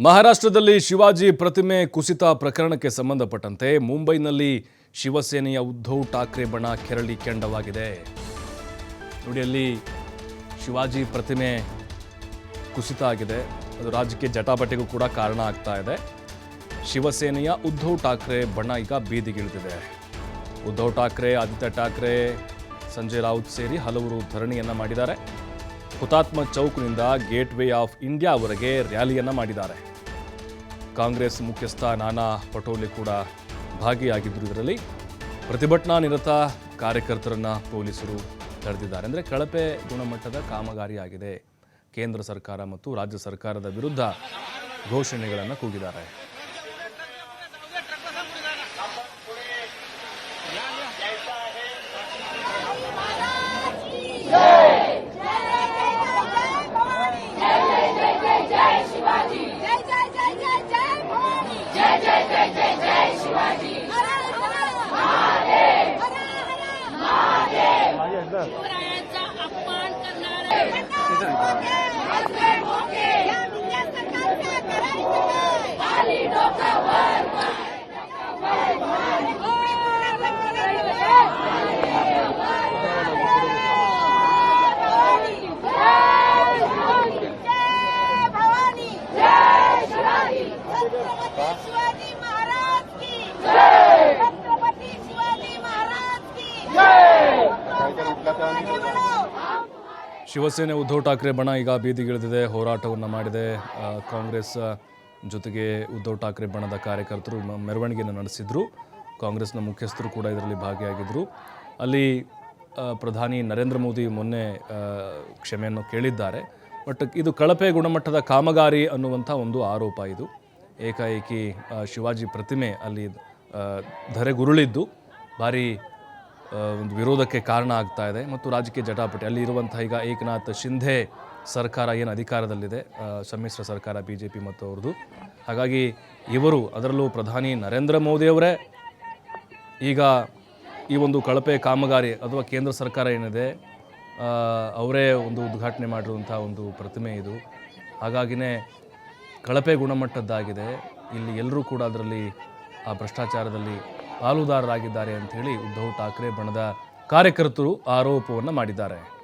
ಮಹಾರಾಷ್ಟ್ರದಲ್ಲಿ ಶಿವಾಜಿ ಪ್ರತಿಮೆ ಕುಸಿತ ಪ್ರಕರಣಕ್ಕೆ ಸಂಬಂಧಪಟ್ಟಂತೆ ಮುಂಬೈನಲ್ಲಿ ಶಿವಸೇನೆಯ ಉದ್ಧವ್ ಠಾಕ್ರೆ ಬಣ ಕೆರಳಿ ಕೆಂಡವಾಗಿದೆ. ನೋಡಿ, ಅಲ್ಲಿ ಶಿವಾಜಿ ಪ್ರತಿಮೆ ಕುಸಿತ ಆಗಿದೆ. ಅದು ರಾಜಕೀಯ ಜಟಾಪಟಿಗೂ ಕೂಡ ಕಾರಣ ಆಗ್ತಾ ಇದೆ. ಶಿವಸೇನೆಯ ಉದ್ಧವ್ ಠಾಕ್ರೆ ಬಣ ಈಗ ಬೀದಿಗಿಳಿದಿದೆ. ಉದ್ಧವ್ ಠಾಕ್ರೆ, ಆದಿತ್ಯ ಠಾಕ್ರೆ, ಸಂಜಯ್ ರಾವತ್ ಸೇರಿ ಹಲವರು ಧರಣಿಯನ್ನು ಮಾಡಿದ್ದಾರೆ. ಹುತಾತ್ಮ ಚೌಕ್ನಿಂದ ಗೇಟ್ ವೇ ಆಫ್ ಇಂಡಿಯಾವರೆಗೆ ರ್ಯಾಲಿಯನ್ನು ಮಾಡಿದ್ದಾರೆ. ಕಾಂಗ್ರೆಸ್ ಮುಖ್ಯಸ್ಥ ನಾನಾ ಪಟೋಲೆ ಕೂಡ ಭಾಗಿಯಾಗಿದ್ದರು ಇದರಲ್ಲಿ. ಪ್ರತಿಭಟನಾ ನಿರತ ಕಾರ್ಯಕರ್ತರನ್ನ ಪೊಲೀಸರು ತಡೆದಿದ್ದಾರೆ. ಅಂದರೆ ಕಳಪೆ ಗುಣಮಟ್ಟದ ಕಾಮಗಾರಿಯಾಗಿದೆ. ಕೇಂದ್ರ ಸರ್ಕಾರ ಮತ್ತು ರಾಜ್ಯ ಸರ್ಕಾರದ ವಿರುದ್ಧ ಘೋಷಣೆಗಳನ್ನು ಕೂಗಿದ್ದಾರೆ. अपमान करणारे. ಶಿವಸೇನೆ ಉದ್ಧವ್ ಠಾಕ್ರೆ ಬಣ ಈಗ ಬೀದಿಗಿಳಿದಿದೆ, ಹೋರಾಟವನ್ನು ಮಾಡಿದೆ. ಕಾಂಗ್ರೆಸ್ ಜೊತೆಗೆ ಉದ್ಧವ್ ಠಾಕ್ರೆ ಬಣದ ಕಾರ್ಯಕರ್ತರು ಮೆರವಣಿಗೆಯನ್ನು ನಡೆಸಿದ್ರು. ಕಾಂಗ್ರೆಸ್ನ ಮುಖ್ಯಸ್ಥರು ಕೂಡ ಇದರಲ್ಲಿ ಭಾಗಿಯಾಗಿದ್ದರು ಅಲ್ಲಿ ಪ್ರಧಾನಿ ನರೇಂದ್ರ ಮೋದಿ ಮೊನ್ನೆ ಕ್ಷಮೆಯನ್ನು ಕೇಳಿದ್ದಾರೆ. ಬಟ್ ಇದು ಕಳಪೆ ಗುಣಮಟ್ಟದ ಕಾಮಗಾರಿ ಅನ್ನುವಂಥ ಒಂದು ಆರೋಪ ಇದು. ಏಕಾಏಕಿ ಶಿವಾಜಿ ಪ್ರತಿಮೆ ಅಲ್ಲಿ ಧರೆಗುರುಳಿದ್ದು. ಭಾರಿ ಒಂದು ವಿರೋಧಕ್ಕೆ ಕಾರಣ ಆಗ್ತಾ ಇದೆ ಮತ್ತು ರಾಜಕೀಯ ಜಟಾಪಟಿ. ಅಲ್ಲಿ ಇರುವಂತಹ ಈಗ ಏಕನಾಥ್ ಶಿಂಧೆ ಸರ್ಕಾರ ಏನು ಅಧಿಕಾರದಲ್ಲಿದೆ? ಸಮ್ಮಿಶ್ರ ಸರ್ಕಾರ ಬಿ ಜೆ ಪಿ ಮತ್ತು ಅವ್ರದ್ದು. ಹಾಗಾಗಿ ಇವರು ಅದರಲ್ಲೂ ಪ್ರಧಾನಿ ನರೇಂದ್ರ ಮೋದಿಯವರೇ ಈಗ ಈ ಒಂದು ಕಳಪೆ ಕಾಮಗಾರಿ ಅಥವಾ ಕೇಂದ್ರ ಸರ್ಕಾರ ಏನಿದೆ ಅವರೇ ಒಂದು ಉದ್ಘಾಟನೆ ಮಾಡಿರುವಂಥ ಒಂದು ಪ್ರತಿಮೆ ಇದು. ಹಾಗಾಗಿನೇ ಕಳಪೆ ಗುಣಮಟ್ಟದ್ದಾಗಿದೆ. ಇಲ್ಲಿ ಎಲ್ಲರೂ ಕೂಡ ಅದರಲ್ಲಿ ಆ ಭ್ರಷ್ಟಾಚಾರದಲ್ಲಿ ಪಾಲುದಾರರಾಗಿದ್ದಾರೆ ಹೇಳಿ ಉದ್ಧವ್ ಠಾಕ್ರೆ ಬಣದ ಕಾರ್ಯಕರ್ತರು ಆರೋಪವನ್ನು ಮಾಡಿದ್ದಾರೆ.